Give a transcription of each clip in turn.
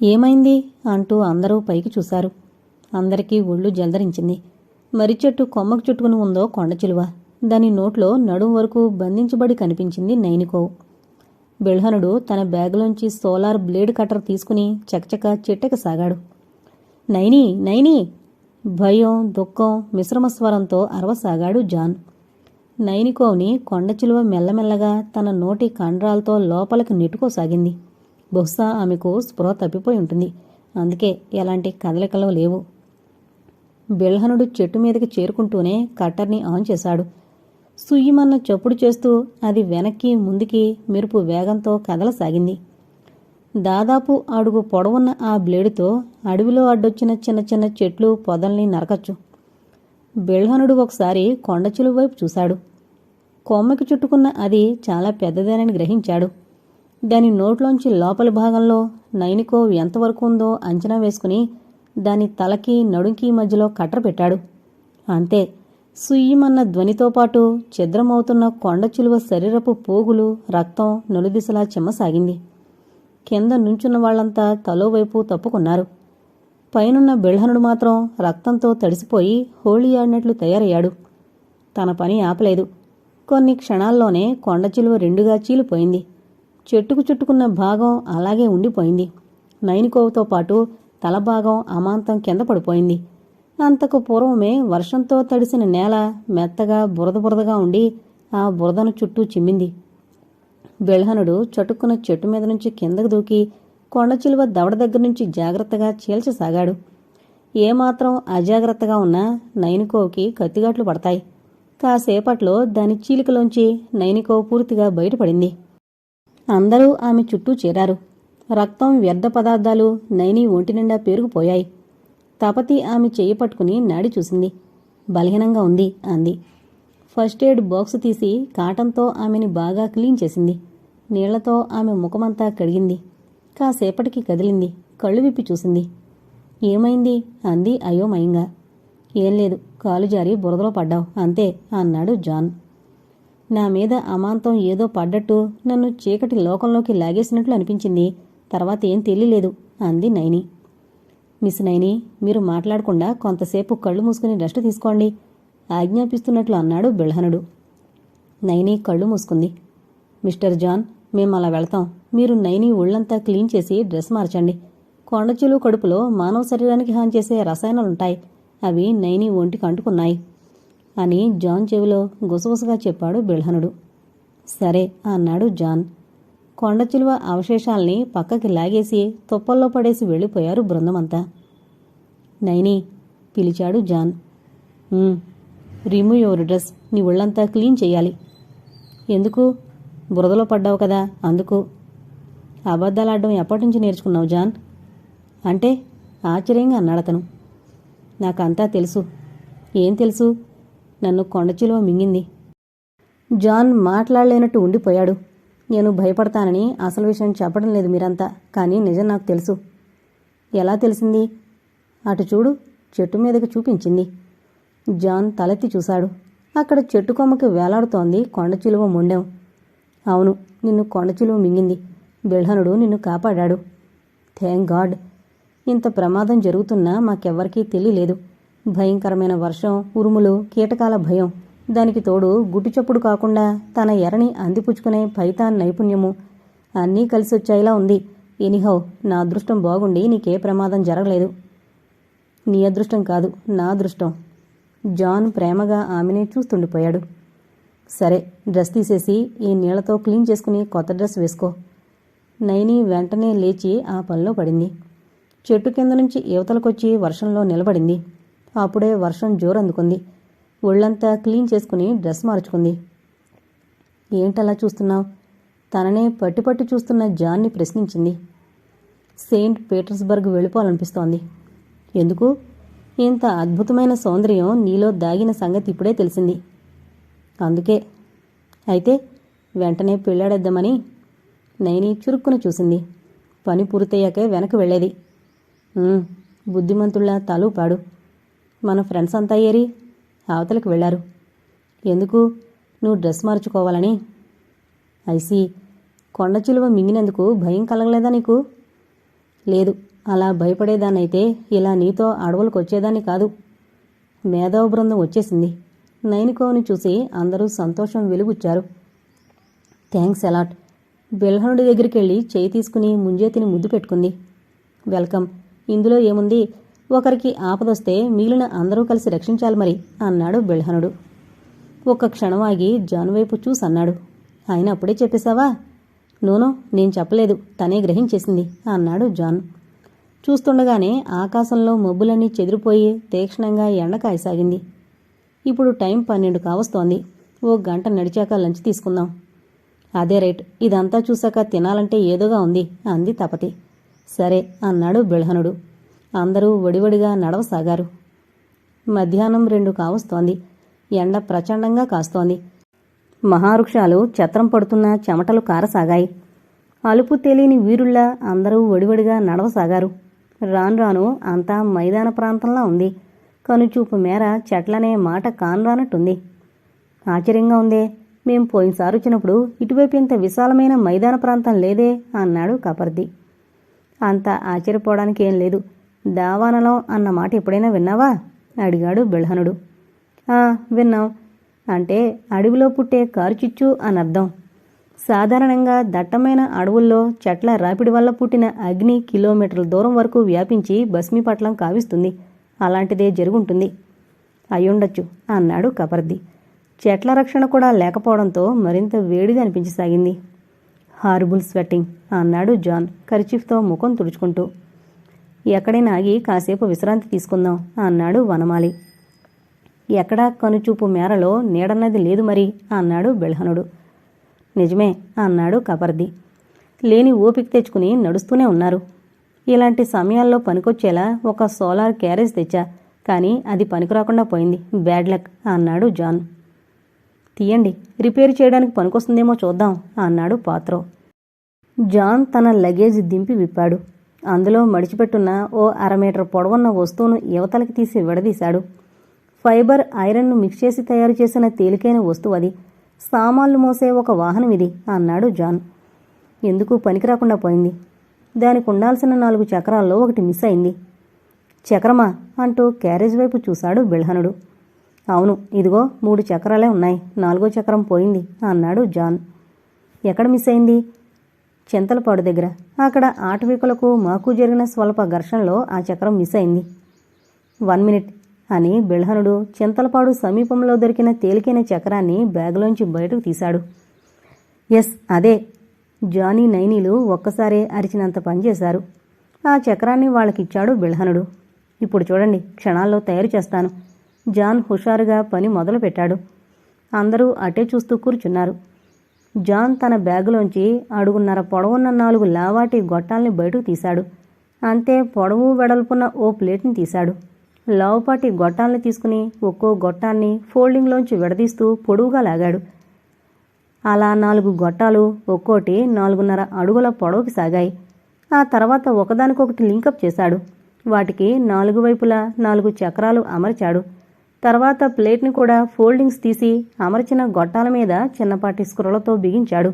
ఏమైంది? అంటూ అందరూ పైకి చూశారు. అందరికీ ఒళ్ళు జలదరించింది. మర్రి చెట్టు కొమ్మకు చుట్టుకుని ఉందో కొండ చిలువ. దాని నోట్లో నడుం వరకు బంధించబడి కనిపించింది నైనికో బిల్హనుడు తన బ్యాగులోంచి సోలార్ బ్లేడ్ కట్టర్ తీసుకుని చకచక చెట్టెక సాగాడు. నైని నైని! భయం దుఃఖం మిశ్రమ స్వరంతో అరవసాగాడు జాన్. నైనికోని కొండ చిలువ మెల్లమెల్లగా తన నోటి కండరాలతో లోపలికి నెట్టుకోసాగింది. బహుశా ఆమెకు స్పృహ తప్పిపోయి ఉంటుంది. అందుకే ఎలాంటి కదలికలు లేవు. బిల్హనుడు చెట్టు మీదకి చేరుకుంటూనే కట్టర్ని ఆన్ చేశాడు. సుయ్యమన్న చప్పుడు చేస్తూ అది వెనక్కి ముందుకి మెరుపు వేగంతో కదలసాగింది. దాదాపు అడుగు పొడవున్న ఆ బ్లేడుతో అడవిలో అడ్డొచ్చిన చిన్న చిన్న చెట్లు పొదల్ని నరకచ్చు. బిల్హనుడు ఒకసారి కొండచిలువ వైపు చూశాడు. కొమ్మకి చుట్టుకున్న అది చాలా పెద్దదేనని గ్రహించాడు. దాని నోట్లోంచి లోపలి భాగంలో నైనికో ఎంతవరకు ఉందో అంచనా వేసుకుని దాని తలకి నడుంకి మధ్యలో కట్ర పెట్టాడు. అంతే సుయ్యమన్న ధ్వనితో పాటు ఛిద్రమవుతున్న కొండ చిలువ శరీరపు పోగులు రక్తం నలుదిశలా చెమ్మసాగింది. కింద నుంచున్న వాళ్ళంతా తలోవైపు తప్పుకున్నారు. పైనున్న బిళ్హనుడు మాత్రం రక్తంతో తడిసిపోయి హోళీ ఆడినట్లు తయారయ్యాడు. తన పని ఆపలేదు. కొన్ని క్షణాల్లోనే కొండ చిలువ రెండుగా చీలిపోయింది. చెట్టుకు చుట్టుకున్న భాగం అలాగే ఉండిపోయింది. నైనికోవతో పాటు తల భాగం అమాంతం కింద పడిపోయింది. అంతకు పూర్వమే వర్షంతో తడిసిన నేల మెత్తగా బురద బురదగా ఉండి ఆ బురదను చుట్టూ చిమ్మింది. బిల్హనుడు చటుక్కున చెట్టు మీద నుంచి కిందకు దూకి కొండ చిలువ దవడ దగ్గర నుంచి జాగ్రత్తగా చీల్చసాగాడు. ఏమాత్రం అజాగ్రత్తగా ఉన్నా నైనికోకి కత్తిగాట్లు పడతాయి. కాసేపట్లో దాని చీలికలోంచి నైనికో పూర్తిగా బయటపడింది. అందరూ ఆమె చుట్టూ చేరారు. రక్తం వ్యర్థ పదార్థాలు నైని ఒంటి నిండా పేరుకుపోయాయి. తపతి ఆమె చెయ్యి పట్టుకుని నాడి చూసింది. బలహీనంగా ఉంది అంది. ఫస్ట్ ఎయిడ్ బాక్స్ తీసి కాటంతో ఆమెని బాగా క్లీన్ చేసింది. నీళ్ళతో ఆమె ముఖమంతా కడిగింది. కాసేపటికి కదిలింది. కళ్ళు విప్పి చూసింది. ఏమైంది? అంది అయోమయంగా. ఏం లేదు కాలు జారి బురదలో పడ్డావు. అంతే అన్నాడు జాన్. నా మీద అమాంతం ఏదో పడ్డట్టు నన్ను చీకటి లోకంలోకి లాగేసినట్లు అనిపించింది. తర్వాత ఏం తెలియలేదు అంది నైని. మిస్ నైని మీరు మాట్లాడకుండా కొంతసేపు కళ్ళు మూసుకుని రెస్ట్ తీసుకోండి ఆజ్ఞాపిస్తున్నట్లు అన్నాడు బిల్హనుడు నైని కళ్ళు మూసుకుంది. మిస్టర్ జాన్ మేము అలా వెళతాం. మీరు నైని ఒళ్ళంతా క్లీన్ చేసి డ్రెస్ మార్చండి. కొండచిలు కడుపులో మానవ శరీరానికి హాని చేసే రసాయనాలుంటాయి. అవి నైని ఒంటికి అంటుకున్నాయి. అని జాన్ చెవిలో గుసగుసగా చెప్పాడు బిల్హనుడు సరే అన్నాడు జాన్. కొండచిలువ అవశేషాల్ని పక్కకి లాగేసి తుప్పల్లో పడేసి వెళ్ళిపోయారు బృందమంతా. నైని పిలిచాడు జాన్. Remove your dress. నీ ఒళ్ళంతా క్లీన్ చేయాలి ఎందుకు? బురదలో పడ్డావు కదా అందుకు. అబద్ధాలాడడం ఎప్పటి నుంచి నేర్చుకున్నావు జాన్? అంటే ఆశ్చర్యంగా అన్నాడతను. నాకంతా తెలుసు. ఏం తెలుసు? నన్ను కొండచిలువ మింగింది. జాన్ మాట్లాడలేనట్టు ఉండిపోయాడు. నేను భయపడతానని అసలు విషయం చెప్పడం లేదు మీరంతా కానీ నిజం నాకు తెలుసు. ఎలా తెలిసింది? అటు చూడు చెట్టు మీదకి చూపించింది. జాన్ తలెత్తి చూశాడు. అక్కడ చెట్టు కొమ్మకి వేలాడుతోంది కొండచిలువ మొండెం. అవును నిన్ను కొండచిలువ మింగింది. బిల్హనుడు నిన్ను కాపాడాడు. థ్యాంక్ గాడ్ ఇంత ప్రమాదం జరుగుతున్నా మాకెవ్వరికీ తెలియలేదు. భయంకరమైన వర్షం ఉరుములు కీటకాల భయం. దానికి తోడు గుట్టుచప్పుడు కాకుండా తన ఎరని అందిపుచ్చుకునే పైతాన్ నైపుణ్యము. అన్నీ కలిసొచ్చేలా ఉంది. ఎనిహౌ నా అదృష్టం బాగుండి నీకే ప్రమాదం జరగలేదు. నీ అదృష్టం కాదు నా అదృష్టం. జాన్ ప్రేమగా ఆమెనే చూస్తుండిపోయాడు. సరే డ్రెస్ తీసేసి ఈ నీళ్ళతో క్లీన్ చేసుకుని కొత్త డ్రెస్ వేసుకో. నైని వెంటనే లేచి ఆ పనిలో పడింది. చెట్టు కింద నుంచి యువతలకొచ్చి వర్షంలో నిలబడింది. అప్పుడే వర్షం జోరందుకుంది. ఒళ్ళంతా క్లీన్ చేసుకుని డ్రెస్ మార్చుకుంది. ఏంటలా చూస్తున్నావు? తననే పట్టి పట్టి చూస్తున్న జాన్ని ప్రశ్నించింది. సెయింట్ పీటర్స్బర్గ్ వెళ్ళిపోవాలనిపిస్తోంది. ఎందుకు? ఇంత అద్భుతమైన సౌందర్యం నీలో దాగిన సంగతి ఇప్పుడే తెలిసింది. అందుకే. అయితే వెంటనే పెళ్ళాడేద్దామని నైని చురుక్కున చూసింది. పని పూర్తయ్యాకే వెనక్కి వెళ్ళేది. బుద్ధిమంతుళ్ళ తలూపాడు. మన ఫ్రెండ్స్ అంతా ఏరి అవతలకు వెళ్ళారు. ఎందుకు? నువ్వు డ్రెస్ మార్చుకోవాలని. ఐసి కొండ చిలువ మింగినందుకు భయం కలగలేదా నీకు? లేదు అలా భయపడేదాన్నైతే ఇలా నీతో అడవులకు వచ్చేదాన్ని కాదు. మేధావ బృందం వచ్చేసింది. నైనికోని చూసి అందరూ సంతోషం వెలుగుచ్చారు. థ్యాంక్స్ అలాట్ బిల్హనుడి దగ్గరికి వెళ్ళి చేయి తీసుకుని ముంజేతిని ముద్దు పెట్టుకుంది. వెల్కమ్. ఇందులో ఏముంది? ఒకరికి ఆపదొస్తే మిగిలిన అందరూ కలిసి రక్షించాలి మరి అన్నాడు బెల్హనుడు. ఒక్క క్షణం ఆగి జాన్ వైపు చూసి అన్నాడు ఆయన అప్పుడే చెప్పేశావా? నోనో నేను చెప్పలేదు తనే గ్రహించేసింది అన్నాడు జాన్. చూస్తుండగానే ఆకాశంలో మబ్బులన్నీ చెదిరిపోయి తీక్షణంగా ఎండ కాయసాగింది. ఇప్పుడు టైం పన్నెండు కావస్తోంది. ఓ గంట నడిచాక లంచ్ తీసుకుందాం. అదే రైట్ ఇదంతా చూశాక తినాలంటే ఏదోగా ఉంది అంది తపతి. సరే అన్నాడు బిల్హనుడు. అందరూ ఒడివడిగా నడవసాగారు. మధ్యాహ్నం రెండు కావస్తోంది. ఎండ ప్రచండంగా కాస్తోంది. మహావృక్షాలు చత్రం పడుతున్న చెమటలు కారసాగాయి. అలుపు తెలియని వీరుల్లా అందరూ ఒడివడిగా నడవసాగారు. రాను రాను అంతా మైదాన ప్రాంతంలా ఉంది. కనుచూపు మేర చెట్లనే మాట కాన్రానట్టుంది. ఆశ్చర్యంగా ఉందే మేం పోయినసారి వచ్చినప్పుడు ఇటువైపు ఇంత విశాలమైన మైదాన ప్రాంతం లేదే అన్నాడు కపర్ది. అంత ఆశ్చర్యపోవడానికి ఏం లేదు. దావానలం అన్న మాట ఎప్పుడైనా విన్నావా? అడిగాడు బిల్హనుడు. "ఆ, విన్నాం. అంటే అడవిలో పుట్టే కారుచిచ్చు అని అర్థం సాధారణంగా దట్టమైన అడవుల్లో చెట్ల రాపిడి వల్ల పుట్టిన అగ్ని కిలోమీటర్ల దూరం వరకు వ్యాపించి భస్మీపట్లం కావిస్తుంది. అలాంటిదే జరుగుంటుంది. అయ్యుండొచ్చు అన్నాడు కపర్ది. చెట్ల రక్షణ కూడా లేకపోవడంతో మరింత వేడిగా అనిపించసాగింది. హార్బుల్ స్వెట్టింగ్ అన్నాడు జాన్ కర్చీఫ్తో ముఖం తుడుచుకుంటూ. ఎక్కడైనా ఆగి కాసేపు విశ్రాంతి తీసుకుందాం అన్నాడు వనమాలి. ఎక్కడా కనుచూపు మేరలో నీడన్నది లేదు మరి అన్నాడు బెల్హనుడు. నిజమే అన్నాడు కపర్ది. లేని ఓపిక తెచ్చుకుని నడుస్తూనే ఉన్నారు. ఇలాంటి సమయాల్లో పనికొచ్చేలా ఒక సోలార్ క్యారేజ్ తెచ్చా. కానీ అది పనికిరాకుండా పోయింది. బ్యాడ్ లక్ అన్నాడు జాన్. తీయండి రిపేర్ చేయడానికి పనికొస్తుందేమో చూద్దాం అన్నాడు పాత్రో. జాన్ తన లగేజ్ దింపి విప్పాడు. అందులో మడిచిపెట్టున్న ఓ అర మీటర్ పొడవున్న వస్తువును యువతలకి తీసి విడదీశాడు. ఫైబర్ ఐరన్ను మిక్స్ చేసి తయారు చేసిన తేలికైన వస్తువు అది. సామాన్లు మోసే ఒక వాహనం ఇది అన్నాడు జాన్. ఎందుకు పనికిరాకుండా పోయింది? దానికి ఉండాల్సిన నాలుగు చక్రాల్లో ఒకటి మిస్ అయింది. చక్రమా? అంటూ క్యారేజ్ వైపు చూశాడు బిల్హనుడు అవును ఇదిగో మూడు చక్రాలే ఉన్నాయి. నాలుగో చక్రం పోయింది అన్నాడు జాన్. ఎక్కడ మిస్ అయింది? చింతలపాడు దగ్గర. అక్కడ ఆటవికులకు మాకు జరిగిన స్వల్ప ఘర్షణలో ఆ చక్రం మిస్ అయింది. వన్ మినిట్ అని బిల్హనుడు చింతలపాడు సమీపంలో దొరికిన తేలికైన చక్రాన్ని బ్యాగులోంచి బయటకు తీశాడు. ఎస్ అదే. జానీ నైనీలు ఒక్కసారే అరిచినంత పనిచేశారు ఆ చక్రాన్ని వాళ్ళకిచ్చాడు బిల్హనుడు. ఇప్పుడు చూడండి క్షణాల్లో తయారు చేస్తాను. జాన్ హుషారుగా పని మొదలుపెట్టాడు. అందరూ అటే చూస్తూ కూర్చున్నారు. జాన్ తన బ్యాగులోంచి అడుగున్నర పొడవున్న నాలుగు లావాటి గొట్టాల్ని బయటకు తీశాడు. అంతే పొడవు వెడల్పున్న ఓ ప్లేట్ని తీశాడు. లావుపాటి గొట్టాల్ని తీసుకుని ఒక్కో గొట్టాన్ని ఫోల్డింగ్లోంచి విడదీస్తూ పొడవుగా లాగాడు. అలా నాలుగు గొట్టాలు ఒక్కోటి నాలుగున్నర అడుగుల పొడవుకి సాగాయి. ఆ తర్వాత ఒకదానికొకటి లింకప్ చేశాడు. వాటికి నాలుగు వైపులా నాలుగు చక్రాలు అమర్చాడు. తర్వాత ప్లేట్ని కూడా ఫోల్డింగ్స్ తీసి అమర్చిన గొట్టాల మీద చిన్నపాటి స్క్రూలతో బిగించాడు.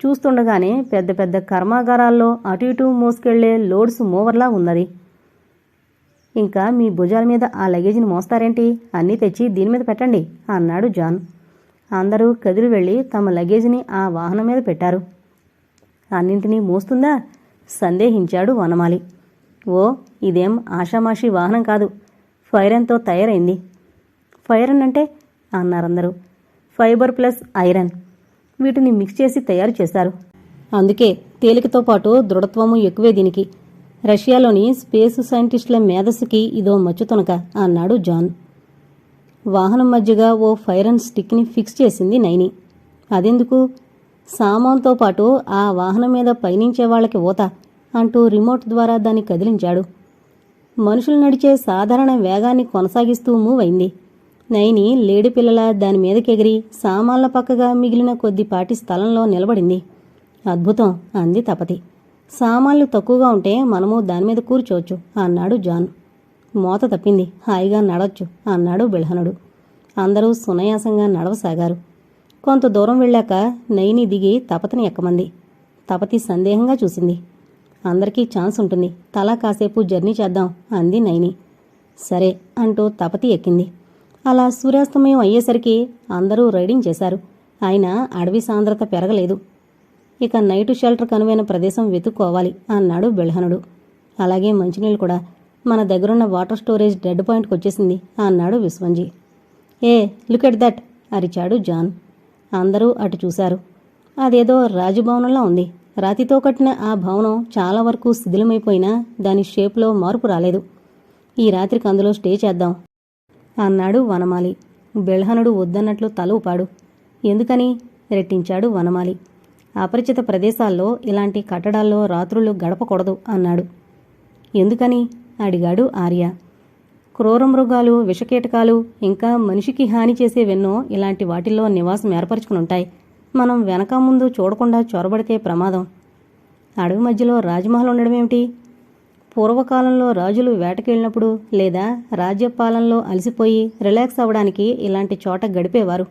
చూస్తుండగానే పెద్ద పెద్ద కర్మాగారాల్లో అటు ఇటు మోసుకెళ్ళే లోడ్స్ మూవర్లా ఉన్నది. ఇంకా మీ భుజాల మీద ఆ లగేజ్ని మోస్తారేంటి? అన్నీ తెచ్చి దీని మీద పెట్టండి అన్నాడు జాన్. అందరూ కదిలి వెళ్ళి తమ లగేజ్ని ఆ వాహనం మీద పెట్టారు. అన్నింటినీ మోస్తుందా? సందేహించాడు వనమాలి. ఓ ఇదేం ఆషామాషి వాహనం కాదు. ఫైరన్తో తయారైంది. ఫైరన్ అంటే అన్నారందరూ. Fibre plus iron. వీటిని మిక్స్ చేసి తయారు చేశారు. అందుకే తేలికతో పాటు దృఢత్వము ఎక్కువే దీనికి. రష్యాలోని స్పేస్ సైంటిస్టుల మేధస్సుకి ఇదో మచ్చుతునక అన్నాడు జాన్. వాహనం మధ్యగా ఓ ఫైరన్ స్టిక్ని ఫిక్స్ చేసింది నైని. అదెందుకు? సామాన్తో పాటు ఆ వాహనం మీద పయనించే వాళ్ళకి ఓత అంటూ రిమోట్ ద్వారా దాన్ని కదిలించాడు. మనుషులు నడిచే సాధారణ వేగాన్ని కొనసాగిస్తూ మూవ్ అయింది. నైని లేడి పిల్లల దాని మీదకెగిరి సామాన్ల పక్కగా మిగిలిన కొద్దిపాటి స్థలంలో నిలబడింది. అద్భుతం అంది తపతి. సామాన్లు తక్కువగా ఉంటే మనము దాని మీద కూర్చోవచ్చు అన్నాడు జాన్. మోత తప్పింది. హాయిగా నడవచ్చు అన్నాడు బిల్హనుడు అందరూ సునాయాసంగా నడవసాగారు. కొంత దూరం వెళ్ళాక నైని దిగి తపతిని ఎక్కమంది. తపతి సందేహంగా చూసింది. అందరికీ ఛాన్స్ ఉంటుంది. తలా కాసేపు జర్నీ చేద్దాం అంది నైని. సరే అంటూ తపతి ఎక్కింది. అలా సూర్యాస్తమయం అయ్యేసరికి అందరూ రైడింగ్ చేశారు. ఆయన అడవి సాంద్రత పెరగలేదు. ఇక నైటు షెల్టర్ కనువైన ప్రదేశం వెతుక్కోవాలి అన్నాడు బెల్హనుడు. అలాగే మంచినీళ్ళు కూడా. మన దగ్గరున్న వాటర్ స్టోరేజ్ డెడ్ పాయింట్కి వచ్చేసింది అన్నాడు Vishwamji. Hey look at that అరిచాడు జాన్. అందరూ అటు చూశారు. అదేదో రాజభవనంలా ఉంది. రాతితో కట్టిన ఆ భవనం చాలా వరకు శిథిలమైపోయినా దాని షేప్లో మార్పు రాలేదు. ఈ రాత్రికి అందులో స్టే చేద్దాం. అన్నాడు వనమాలి. బెల్హనుడు వద్దన్నట్లు తల ఊపాడు ఎందుకని? రెట్టించాడు వనమాలి. అపరిచిత ప్రదేశాల్లో ఇలాంటి కట్టడాల్లో రాత్రులు గడపకూడదు అన్నాడు. ఎందుకని? అడిగాడు ఆర్య. క్రూర మృగాలు విషకీటకాలు ఇంకా మనిషికి హాని చేసేవెన్నో ఇలాంటి వాటిల్లో నివాసం ఏర్పరచుకుని ఉంటాయి మనం వెనక ముందు చూడకుండా చొరబడితే ప్రమాదం. అడవి మధ్యలో రాజమహల్ ఉండడమేమిటి? పూర్వకాలంలో రాజులు వేటకెళ్ళినప్పుడు లేదా రాజ్యపాలనలో అలసిపోయి రిలాక్స్ అవ్వడానికి ఇలాంటి చోట గడిపేవారు.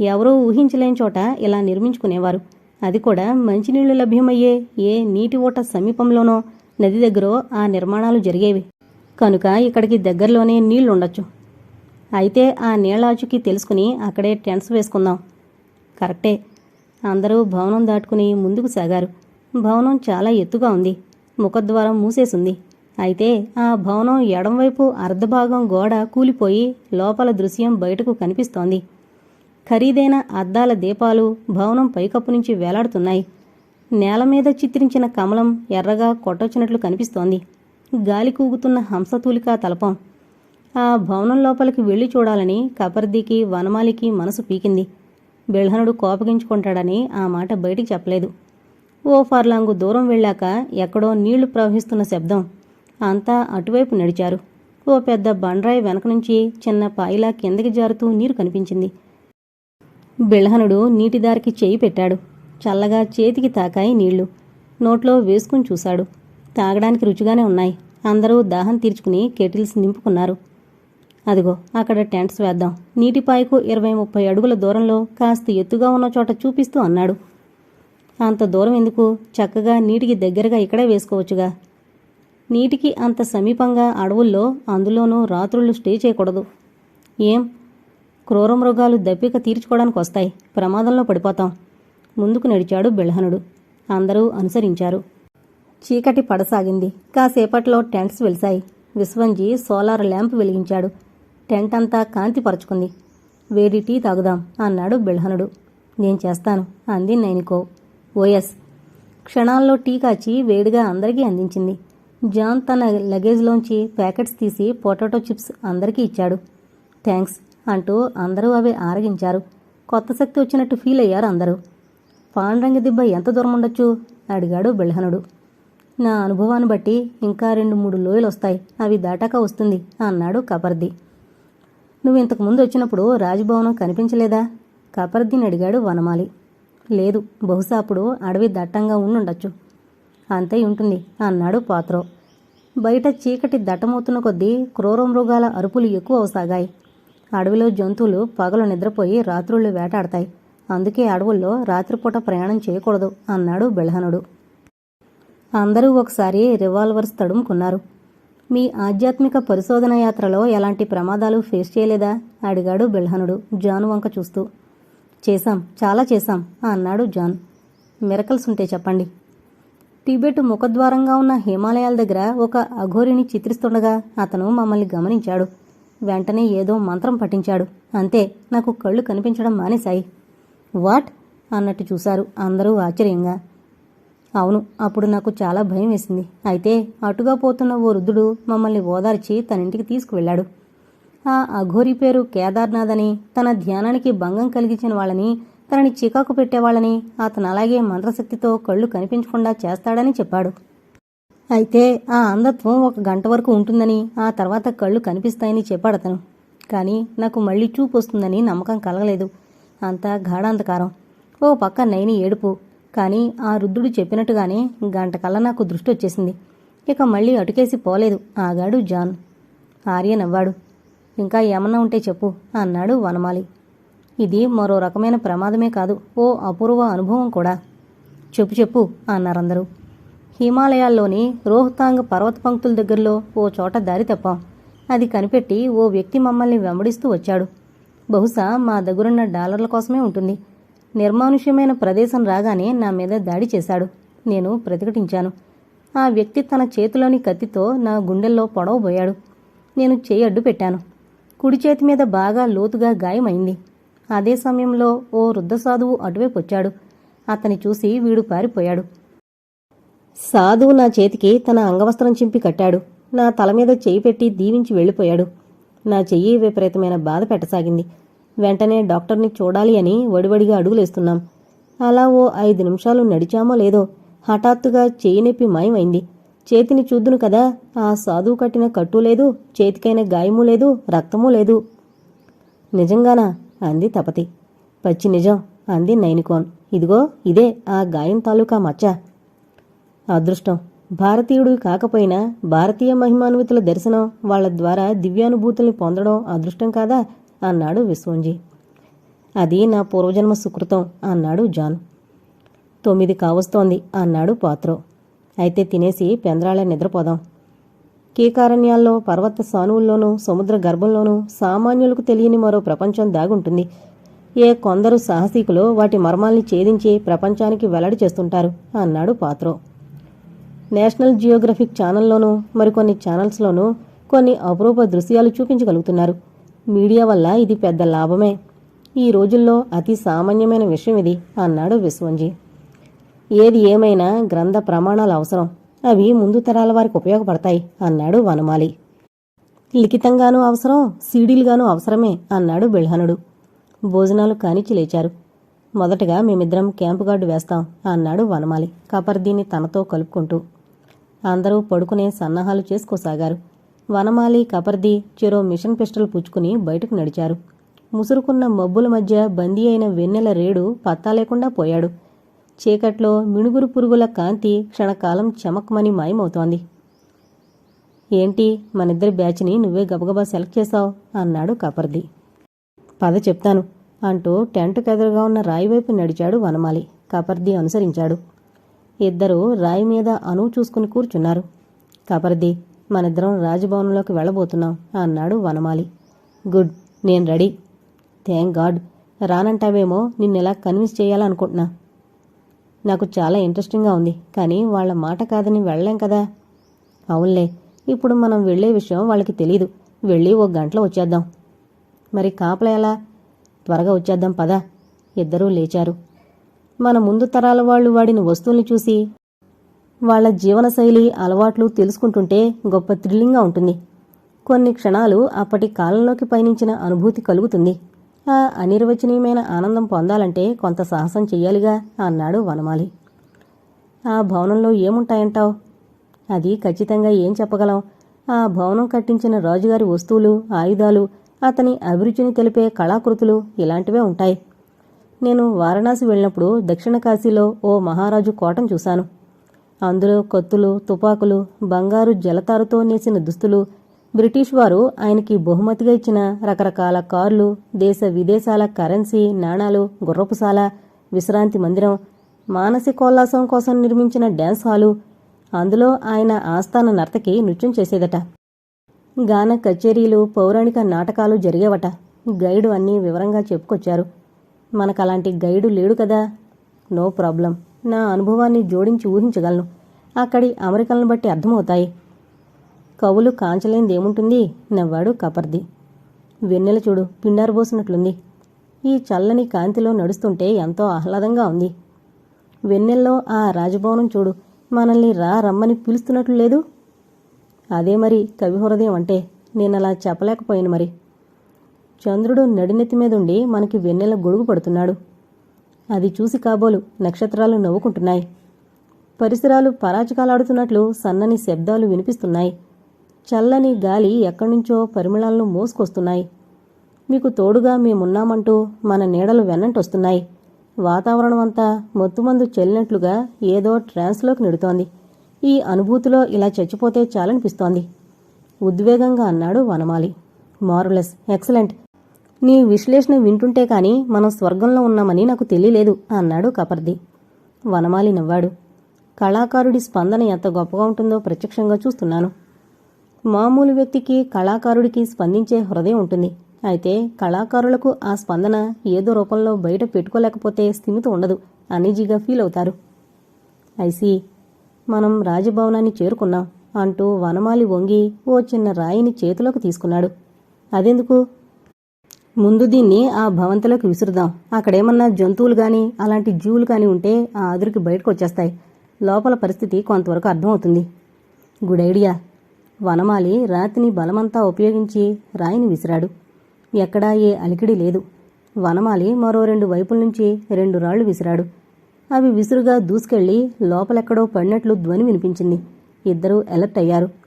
ఎవరూ ఊహించలేని చోట ఇలా నిర్మించుకునేవారు. అది కూడా మంచినీళ్ళు లభ్యమయ్యే ఏ నీటి ఓట సమీపంలోనో నది దగ్గరో ఆ నిర్మాణాలు జరిగేవి. కనుక ఇక్కడికి దగ్గరలోనే నీళ్ళుండొచ్చు. అయితే ఆ నీళ్ళాచుకి తెలుసుకుని అక్కడే టెంట్స్ వేసుకుందాం. కరెక్టే. అందరూ భవనం దాటుకుని ముందుకు సాగారు. భవనం చాలా ఎత్తుగా ఉంది. ముఖద్వారం మూసేసుంది. అయితే ఆ భవనం ఎడంవైపు అర్ధభాగం గోడ కూలిపోయి లోపల దృశ్యం బయటకు కనిపిస్తోంది. ఖరీదైన అద్దాల దీపాలు భవనం పైకప్పు నుంచి వేలాడుతున్నాయి. నేల మీద చిత్రించిన కమలం ఎర్రగా కొట్టొచ్చినట్లు కనిపిస్తోంది. గాలి కూగుతున్న హంసతూలిక తలపం. ఆ భవనం లోపలికి వెళ్ళి చూడాలని కపర్దీకి వనమాలికి మనసు పీకింది. బిల్హనుడు కోపగించుకుంటాడని ఆ మాట బయటికి చెప్పలేదు. ఓ ఫర్లాంగు దూరం వెళ్ళాక ఎక్కడో నీళ్ళు ప్రవహిస్తున్న శబ్దం. అంతా అటువైపు నడిచారు. ఓ పెద్ద బండరాయి వెనక నుంచి చిన్న పాయిలా కిందకి జారుతూ నీరు కనిపించింది. బిల్హనుడు నీటిదారికి చేయి పెట్టాడు. చల్లగా చేతికి తాకాయి నీళ్ళు. నోట్లో వేసుకుని చూశాడు. తాగడానికి రుచిగానే ఉన్నాయి. అందరూ దాహం తీర్చుకుని కెటిల్స్ నింపుకున్నారు. అదిగో అక్కడ టెంట్స్ వేద్దాం. నీటిపాయకు ఇరవై ముప్పై అడుగుల దూరంలో కాస్త ఎత్తుగా ఉన్న చోట చూపిస్తూ అన్నాడు. అంత దూరం ఎందుకు? చక్కగా నీటికి దగ్గరగా ఇక్కడే వేసుకోవచ్చుగా. నీటికి అంత సమీపంగా అడవుల్లో అందులోనూ రాత్రులు స్టే చేయకూడదు. ఏం? క్రూర మృగాలు దప్పిక తీర్చుకోవడానికి వస్తాయి. ప్రమాదంలో పడిపోతాం. ముందుకు నడిచాడు బెల్హనుడు అందరూ అనుసరించారు. చీకటి పడసాగింది. కాసేపట్లో టెంట్స్ వెలిశాయి. విశ్వంజీ సోలార్ ల్యాంప్ వెలిగించాడు. టెంట్ అంతా కాంతిపరుచుకుంది. వేడి టీ తాగుదాం అన్నాడు బిల్హనుడు. నేను చేస్తాను అంది నైనికో. ఓఎస్ క్షణాల్లో టీ కాచి వేడిగా అందరికీ అందించింది. జాన్ తన లగేజ్లోంచి ప్యాకెట్స్ తీసి పొటాటో చిప్స్ అందరికీ ఇచ్చాడు. థ్యాంక్స్ అంటూ అందరూ అవి ఆరగించారు. కొత్త శక్తి వచ్చినట్టు ఫీల్ అయ్యారు అందరూ. పాండ్రంగి దిబ్బ ఎంత దూరం ఉండొచ్చు? అడిగాడు బిల్హనుడు. నా అనుభవాన్ని బట్టి ఇంకా రెండు మూడు లోయలు వస్తాయి అవి దాటాక వస్తుంది అన్నాడు కబర్ది. నువ్వు ఇంతకు ముందు వచ్చినప్పుడు రాజభవనం కనిపించలేదా? కపర్దిని అడిగాడు వనమాలి. లేదు బహుశా అప్పుడు అడవి దట్టంగా ఉండుండొచ్చు. అంతే ఉంటుంది అన్నాడు పాత్రో. బయట చీకటి దట్టమవుతున్న కొద్దీ క్రూర మృగాల అరుపులు ఎక్కువ అవసాగాయి అడవిలో జంతువులు పగలు నిద్రపోయి రాత్రుళ్ళు వేటాడతాయి. అందుకే అడవుల్లో రాత్రిపూట ప్రయాణం చేయకూడదు అన్నాడు బెల్హనుడు. అందరూ ఒకసారి రివాల్వర్స్ తడుముకున్నారు. మీ ఆధ్యాత్మిక పరిశోధన యాత్రలో ఎలాంటి ప్రమాదాలు ఫేస్ చేయలేదా? అడిగాడు బెల్హనుడు జాన్ వంక చూస్తూ. చేశాం చాలా చేశాం అన్నాడు జాన్. మిరకల్స్ ఉంటే చెప్పండి. టిబెట్ ముఖద్వారంగా ఉన్న హిమాలయాల దగ్గర ఒక అఘోరిని చిత్రిస్తుండగా అతను మమ్మల్ని గమనించాడు. వెంటనే ఏదో మంత్రం పఠించాడు. అంతే నాకు కళ్ళు కనిపించడం మానేశాయి. వాట్? అన్నట్టు చూశారు అందరూ ఆశ్చర్యంగా. అవును అప్పుడు నాకు చాలా భయం వేసింది. అయితే అటుగా పోతున్న ఓ వృద్ధుడు మమ్మల్ని ఓదార్చి తన ఇంటికి తీసుకువెళ్ళాడు. ఆ అఘోరి పేరు కేదార్నాథ్ అని తన ధ్యానానికి భంగం కలిగించిన వాళ్ళని తనని చికాకు పెట్టేవాళ్ళని అతను అలాగే మంత్రశక్తితో కళ్ళు కనిపించకుండా చేస్తాడని చెప్పాడు. అయితే ఆ అంధత్వం ఒక గంట వరకు ఉంటుందని ఆ తర్వాత కళ్ళు కనిపిస్తాయని చెప్పాడు అతను. కానీ నాకు మళ్ళీ చూపు వస్తుందని నమ్మకం కలగలేదు. అంతా గాఢాంధకారం. ఓ పక్క నైని ఏడుపు. కానీ ఆ రుద్రుడు చెప్పినట్టుగానే గంట కల్లా నాకు దృష్టి వచ్చేసింది. ఇక మళ్ళీ అటుకేసి పోలేదు ఆగాడు జాన్. ఆర్య నవ్వాడు. ఇంకా ఏమన్నా ఉంటే చెప్పు అన్నాడు వనమాలి. ఇది మరో రకమైన ప్రమాదమే కాదు ఓ అపూర్వ అనుభవం కూడా. చెప్పు చెప్పు అన్నారందరూ. హిమాలయాల్లోని రోహ్తాంగ్ పర్వత పంక్తుల దగ్గరలో ఓ చోట దారి తప్పాం. అది కనిపెట్టి ఓ వ్యక్తి మమ్మల్ని వెంబడిస్తూ వచ్చాడు. బహుశా మా దగ్గరున్న డాలర్ల కోసమే ఉంటుంది. నిర్మానుష్యమైన ప్రదేశం రాగానే నా మీద దాడి చేశాడు. నేను ప్రతిఘటించాను. ఆ వ్యక్తి తన చేతిలోని కత్తితో నా గుండెల్లో పొడవబోయాడు. నేను చేయి అడ్డు పెట్టాను. కుడి చేతి మీద బాగా లోతుగా గాయమైంది. అదే సమయంలో ఓ వృద్ధ సాధువు అటువైపు వచ్చాడు. అతని చూసి వీడు పారిపోయాడు. సాధువు నా చేతికి తన అంగవస్త్రం చింపి కట్టాడు. నా తల మీద చేయి పెట్టి దీవించి వెళ్ళిపోయాడు. నా చెయ్యి విపరీతమైన బాధ పెట్టసాగింది. వెంటనే డాక్టర్ని చూడాలి అని వడివడిగా అడుగులేస్తున్నాం. అలా ఓ ఐదు నిమిషాలు నడిచామో లేదో హఠాత్తుగా చేయి నొప్పి మాయమైంది. చేతిని చూద్దును కదా ఆ సాధువు కట్టిన కట్టు లేదు చేతికైన గాయమూ లేదు రక్తమూ లేదు. నిజంగానా? అంది తపతి. పచ్చి నిజం అంది నైనికోన్. ఇదిగో ఇదే ఆ గాయం తాలూకా మచ్చ. అదృష్టం. భారతీయుడు కాకపోయినా భారతీయ మహిమాన్వితుల దర్శనం వాళ్ళ ద్వారా దివ్యానుభూతుల్ని పొందడం అదృష్టం కాదా? అన్నాడు విశ్వంజీ. అది నా పూర్వజన్మ సుకృతం అన్నాడు జాన్. తొమ్మిది కావస్తోంది అన్నాడు పాత్రో. అయితే తినేసి పెందరాళ నిద్రపోదాం. కీకారణ్యాల్లో పర్వత సానువుల్లోనూ సముద్ర గర్భంలోనూ సామాన్యులకు తెలియని మరో ప్రపంచం దాగుంటుంది. ఏ కొందరు సాహసికులు వాటి మర్మాల్ని ఛేదించి ప్రపంచానికి వెల్లడి చేస్తుంటారు అన్నాడు పాత్రో. నేషనల్ జియోగ్రఫిక్ ఛానల్లోనూ మరికొన్ని ఛానల్స్లోనూ కొన్ని అపురూప దృశ్యాలు చూపించగలుగుతున్నారు. మీడియా వల్ల ఇది పెద్ద లాభమే. ఈ రోజుల్లో అతి సామాన్యమైన విషయం ఇది అన్నాడు విశ్వంజీ. ఏది ఏమైనా గ్రంథ ప్రమాణాలు అవసరం. అవి ముందు తరాల వారికి ఉపయోగపడతాయి అన్నాడు వనమాలి. లిఖితంగానూ అవసరం సీడీలుగానూ అవసరమే అన్నాడు బిల్హనుడు భోజనాలు కానిచ్చి లేచారు. మొదటగా మేమిద్దరం క్యాంపు గార్డు వేస్తాం అన్నాడు వనమాలి. కపర్దీని తనతో కలుపుకుంటూ. అందరూ పడుకునే సన్నాహాలు చేసుకోసాగారు. వనమాలి కపర్ది చెరో మిషన్ పిస్టల్ పుచ్చుకుని బయటకు నడిచారు. ముసురుకున్న మబ్బుల మధ్య బందీ అయిన వెన్నెల రేడు పత్తా లేకుండా పోయాడు. చీకట్లో మిణుగురు పురుగుల కాంతి క్షణకాలం చమకమని మాయమవుతోంది. ఏంటి మనిద్దరి బ్యాచ్ని నువ్వే గబగబా సెలెక్ట్ చేశావు? అన్నాడు కపర్ది పద చెప్తాను అంటూ టెంట్కు ఎదురుగా ఉన్న రాయి వైపు నడిచాడు వనమాలి. కపర్ది అనుసరించాడు. ఇద్దరూ రాయి మీద అనువు చూసుకుని కూర్చున్నారు. కపర్ది మనిద్దరం రాజభవనంలోకి వెళ్ళబోతున్నాం అన్నాడు వనమాలి. గుడ్ నేను రెడీ. Thank God. రానంటావేమో నిన్నెలా కన్విన్స్ చేయాలనుకుంటున్నా. నాకు చాలా ఇంట్రెస్టింగ్గా ఉంది కానీ వాళ్ళ మాట కాదని వెళ్ళలేం కదా. అవునులే ఇప్పుడు మనం వెళ్ళే విషయం వాళ్ళకి తెలీదు. వెళ్ళి ఓ గంటలో వచ్చేద్దాం. మరి కాపల ఎలా? త్వరగా వచ్చేద్దాం పదా. ఇద్దరూ లేచారు. మన ముందు తరాల వాళ్ళు వాడిన వస్తువుల్ని చూసి వాళ్ళ జీవనశైలి అలవాట్లు తెలుసుకుంటుంటే గొప్ప థ్రిల్లింగ్గా ఉంటుంది. కొన్ని క్షణాలు అప్పటి కాలంలోకి పయనించిన అనుభూతి కలుగుతుంది. ఆ అనిర్వచనీయమైన ఆనందం పొందాలంటే కొంత సాహసం చెయ్యాలిగా అన్నాడు వనమాలి. ఆ భవనంలో ఏముంటాయంటావు? అది ఖచ్చితంగా ఏం చెప్పగలం? ఆ భవనం కట్టించిన రాజుగారి వస్తువులు ఆయుధాలు అతని అభిరుచిని తెలిపే కళాకృతులు ఇలాంటివే ఉంటాయి. నేను వారణాసి వెళ్ళినప్పుడు దక్షిణ కాశీలో ఓ మహారాజు కోటం చూశాను. అందులో కత్తులు తుపాకులు బంగారు జలతారుతో నేసిన దుస్తులు. బ్రిటిష్ వారు ఆయనకి బహుమతిగా ఇచ్చిన రకరకాల కార్లు దేశ విదేశాల కరెన్సీ నాణాలు గుర్రపుశాల విశ్రాంతి మందిరం మానసికోల్లాసం కోసం నిర్మించిన డ్యాన్స్ హాలు. అందులో ఆయన ఆస్థాన నర్తకి నృత్యం చేసేదట. గాన కచేరీలు పౌరాణిక నాటకాలు జరిగేవట. గైడు అన్నీ వివరంగా చెప్పుకొచ్చారు. మనకలాంటి గైడు లేడు కదా? No problem. నా అనుభవాన్ని జోడించి ఊహించగలను. అక్కడి అమెరికలను బట్టి అర్థమవుతాయి. కవులు కాంచలేనిదేముంటుంది? నవ్వాడు కపర్ది. వెన్నెల చూడు పిండారబోసినట్లుంది ఈ చల్లని కాంతిలో నడుస్తుంటే ఎంతో ఆహ్లాదంగా ఉంది. వెన్నెల్లో ఆ రాజభవనం చూడు మనల్ని రా రమ్మని పిలుస్తున్నట్లు లేదు. అదే మరి కవి హృదయం అంటే నేనలా చెప్పలేకపోయాను మరి. చంద్రుడు నడినెత్తి మీదుండి మనకి వెన్నెల గొడుగు పడుతున్నాడు. అది చూసి కాబోలు నక్షత్రాలు నవ్వుకుంటున్నాయి. పరిసరాలు పరాచకాలాడుతున్నట్లు సన్నని శబ్దాలు వినిపిస్తున్నాయి. చల్లని గాలి ఎక్కడినుంచో పరిమళాలను మోసుకొస్తున్నాయి. మీకు తోడుగా మేమున్నామంటూ మన నీడలు వెన్నంటొస్తున్నాయి. వాతావరణం అంతా మొత్తుమందు చెల్లినట్లుగా ఏదో ట్రాన్స్లోకి నిడుతోంది. ఈ అనుభూతిలో ఇలా చచ్చిపోతే చాలనిపిస్తోంది. ఉద్వేగంగా అన్నాడు వనమాలి. మారులెస్ ఎక్సలెంట్. నీ విశ్లేషణ వింటుంటే కాని మనం స్వర్గంలో ఉన్నామని నాకు తెలియలేదు అన్నాడు కపర్ది. వనమాలి నవ్వాడు. కళాకారుడి స్పందన ఎంత గొప్పగా ఉంటుందో ప్రత్యక్షంగా చూస్తున్నాను. మామూలు వ్యక్తికి కళాకారుడికి స్పందించే హృదయం ఉంటుంది. అయితే కళాకారులకు ఆ స్పందన ఏదో రూపంలో బయట పెట్టుకోలేకపోతే స్థిమిత ఉండదు అనీజీగా ఫీల్ అవుతారు. ఐసి మనం రాజభవనాన్ని చేరుకున్నాం అంటూ వనమాలి వంగి ఓ చిన్న రాయిని చేతిలోకి తీసుకున్నాడు. అదెందుకు? ముందు దీన్ని ఆ భవంతిలోకి విసురుదాం. అక్కడేమన్నా జంతువులు కానీ అలాంటి జీవులు కానీ ఉంటే ఆ అదురికి బయటకు వచ్చేస్తాయి. లోపల పరిస్థితి కొంతవరకు అర్థమవుతుంది. గుడ్ ఐడియా వనమాలి రాతిని బలమంతా ఉపయోగించి రాయిని విసిరాడు. ఎక్కడా ఏ అలికిడి లేదు. వనమాలి మరో రెండు వైపుల నుంచి రెండు రాళ్ళు విసిరాడు. అవి విసురుగా దూసుకెళ్ళి లోపలెక్కడో పడినట్లు ధ్వని వినిపించింది. ఇద్దరూ అలర్ట్ అయ్యారు.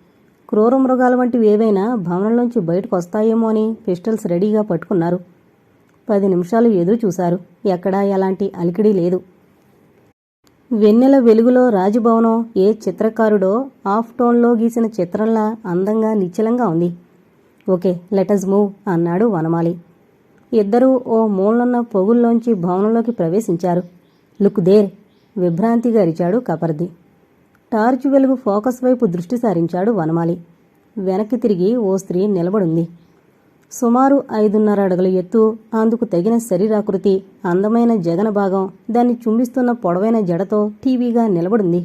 క్రూర మృగాలు వంటివి ఏవైనా భవనంలోంచి బయటకు వస్తాయేమో అని పిస్టల్స్ రెడీగా పట్టుకున్నారు. పది నిమిషాలు ఎదురు చూశారు. ఎక్కడా ఎలాంటి అలికిడి లేదు. వెన్నెల వెలుగులో రాజభవనం ఏ చిత్రకారుడో ఆఫ్ టోన్లో గీసిన చిత్రంలా అందంగా నిశ్చలంగా ఉంది. ఓకే లెటస్ మూవ్ అన్నాడు వనమాలి. ఇద్దరూ ఓ మూలనున్న పొగుల్లోంచి భవనంలోకి ప్రవేశించారు. లుక్ దేర్ విభ్రాంతిగా అరిచాడు కపర్ది. టార్చ్ వెలుగు ఫోకస్ వైపు దృష్టి సారించాడు వనమాలి. వెనక్కి తిరిగి ఓ స్త్రీ నిలబడుంది. సుమారు ఐదున్నర అడుగుల ఎత్తు అందుకు తగిన శరీరాకృతి అందమైన జగన భాగం దాన్ని చుంబిస్తున్న పొడవైన జడతో టీవీగా నిలబడింది.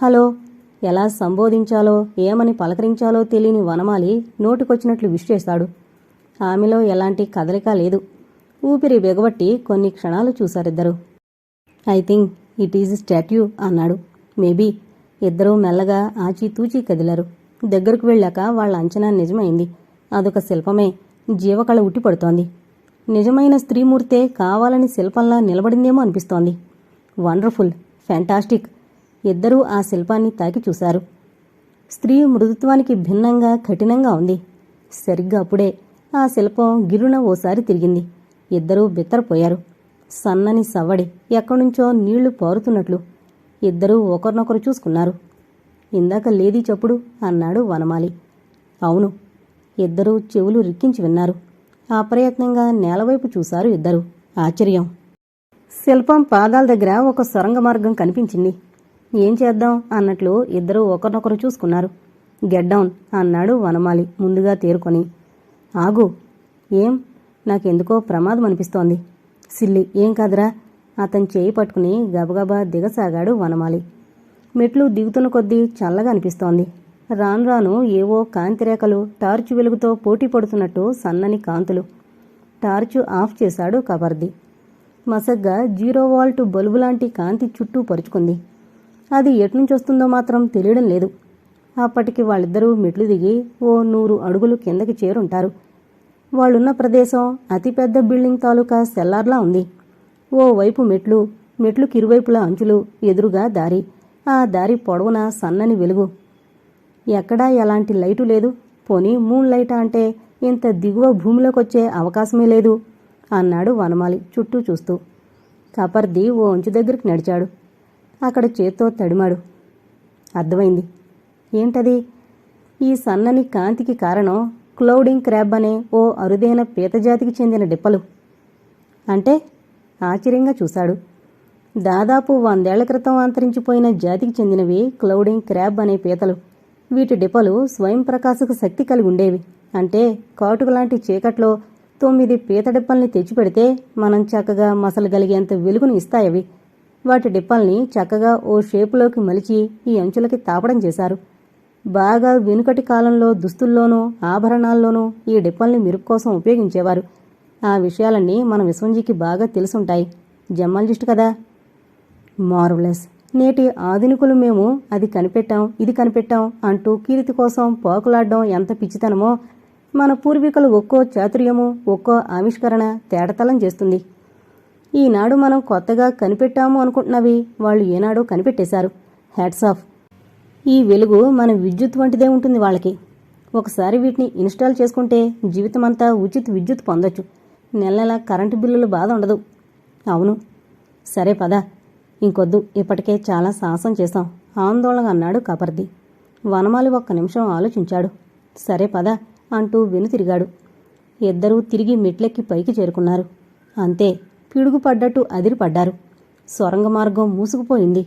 హలో ఎలా సంబోధించాలో ఏమని పలకరించాలో తెలియని వనమాలి నోటికొచ్చినట్లు విష్ ఆమెలో ఎలాంటి కదలిక లేదు. ఊపిరి బిగబట్టి కొన్ని క్షణాలు చూశారిద్దరు. I think it is statue అన్నాడు. మేబీ ఇద్దరూ మెల్లగా ఆచితూచి కదిలారు. దగ్గరకు వెళ్ళాక వాళ్ళ అంచనా నిజమైంది. అదొక శిల్పమే. జీవకళ ఉట్టిపడుతోంది నిజమైన స్త్రీమూర్తే కావాలని శిల్పంలా నిలబడిందేమో అనిపిస్తోంది. Wonderful fantastic. ఇద్దరూ ఆ శిల్పాన్ని తాకి చూశారు. స్త్రీ మృదుత్వానికి భిన్నంగా కఠినంగా ఉంది. సరిగ్గా అప్పుడే ఆ శిల్పం గిరున ఓసారి తిరిగింది. ఇద్దరూ బిత్తరపోయారు. సన్నని సవ్వడి ఎక్కడ్నుంచో నీళ్ళు పారుతున్నట్లు. ఇద్దరూ ఒకరినొకరు చూసుకున్నారు. ఇందాక లేదీ చప్పుడు అన్నాడు వనమాలి. అవును. ఇద్దరూ చెవులు రిక్కించి విన్నారు. అప్రయత్నంగా నేలవైపు చూశారు ఇద్దరు. ఆశ్చర్యం. శిల్పం పాదాల దగ్గర ఒక సొరంగ మార్గం కనిపించింది. ఏం చేద్దాం? అన్నట్లు ఇద్దరూ ఒకరినొకరు చూసుకున్నారు. గెట్ డౌన్ అన్నాడు వనమాలి ముందుగా తేరుకొని. ఆగు. ఏం? నాకెందుకో ప్రమాదం అనిపిస్తోంది సిల్లి ఏం కాదురా? అతని చేయి పట్టుకుని గబగబా దిగసాగాడు వనమాలి. మెట్లు దిగుతున్న కొద్దీ చల్లగా అనిపిస్తోంది. రాను రాను ఏవో కాంతిరేఖలు టార్చ్ వెలుగుతో పోటీ పడుతున్నట్టు సన్నని కాంతులు. టార్చు ఆఫ్ చేశాడు కబర్ది. మసగ్గా జీరో వాల్ట్ బల్బు లాంటి కాంతి చుట్టూ పరుచుకుంది. అది ఎటునుంచి వస్తుందో మాత్రం తెలియడం లేదు. అప్పటికి వాళ్ళిద్దరూ మెట్లు దిగి ఓ నూరు అడుగులు కిందకి చేరుంటారు. వాళ్ళున్న ప్రదేశం అతిపెద్ద బిల్డింగ్ తాలూకా సెల్లార్లా ఉంది. ఓ వైపు మెట్లు మెట్లుకి అంచులు ఎదురుగా దారి. ఆ దారి పొడవునా సన్నని వెలుగు. ఎక్కడా ఎలాంటి లైటు లేదు. పోనీ మూన్ లైట్ అంటే ఇంత దిగువ భూమిలోకి వచ్చే అవకాశమే లేదు అన్నాడు వనమాలి చుట్టూ చూస్తూ. కపర్ది ఓ అంచు దగ్గరికి నడిచాడు. అక్కడ చేత్తో తడిమాడు. అర్థమైంది. ఏంటది? ఈ సన్నని కాంతికి కారణం క్లౌడింగ్ క్రాబ్ అనే ఓ అరుదైన పీతజాతికి చెందిన డిప్పలు. అంటే ఆశ్చర్యంగా చూశాడు. దాదాపు వందేళ్ళ క్రితం అంతరించిపోయిన జాతికి చెందినవి క్లౌడింగ్ క్రాబ్ అనే పీతలు. వీటి డిపలు స్వయం ప్రకాశకు శక్తి కలిగి ఉండేవి. అంటే కాటుక లాంటి చీకట్లో తొమ్మిది పీత డిప్పల్ని తెచ్చిపెడితే మనం చక్కగా మసలగలిగేంత వెలుగును ఇస్తాయవి. వాటి డిప్పల్ని చక్కగా ఓ షేపులోకి మలిచి ఈ అంచులకి తాపడం చేశారు. బాగా వెనుకటి కాలంలో దుస్తుల్లోనూ ఆభరణాల్లోనూ ఈ డిప్పల్ని మెరుపు కోసం ఉపయోగించేవారు. ఆ విషయాలన్నీ మన విశ్వంజీకి బాగా తెలుసుంటాయి. జమ్మల్జిస్ట్ కదా? మార్వలెస్. నేటి ఆధునికులు మేము అది కనిపెట్టాం ఇది కనిపెట్టాం అంటూ కీర్తి కోసం పోకులాడడం ఎంత పిచ్చితనమో మన పూర్వీకులు ఒక్కో చాతుర్యము ఒక్కో ఆవిష్కరణ తేడతలం చేస్తుంది. ఈనాడు మనం కొత్తగా కనిపెట్టాము అనుకుంటున్నవి వాళ్ళు ఏనాడో కనిపెట్టేశారు. హ్యాట్స్ ఆఫ్ ఈ వెలుగు మన విద్యుత్ వంటిదే ఉంటుంది వాళ్ళకి. ఒకసారి వీటిని ఇన్స్టాల్ చేసుకుంటే జీవితమంతా ఉచిత విద్యుత్ పొందొచ్చు. నెల నెల కరెంటు బిల్లులు బాధ ఉండదు. అవును. సరే పద. ఇంకొద్దు. ఇప్పటికే చాలా సాహసం చేశాం. ఆందోళనగా అన్నాడు కపర్ది. వనమాలి ఒక్క నిమిషం ఆలోచించాడు. సరే పద అంటూ వెనుతిరిగాడు. ఇద్దరూ తిరిగి మెట్లెక్కి పైకి చేరుకున్నారు. అంతే. పిడుగుపడ్డట్టు అదిరిపడ్డారు. సొరంగ మార్గం మూసుకుపోయింది.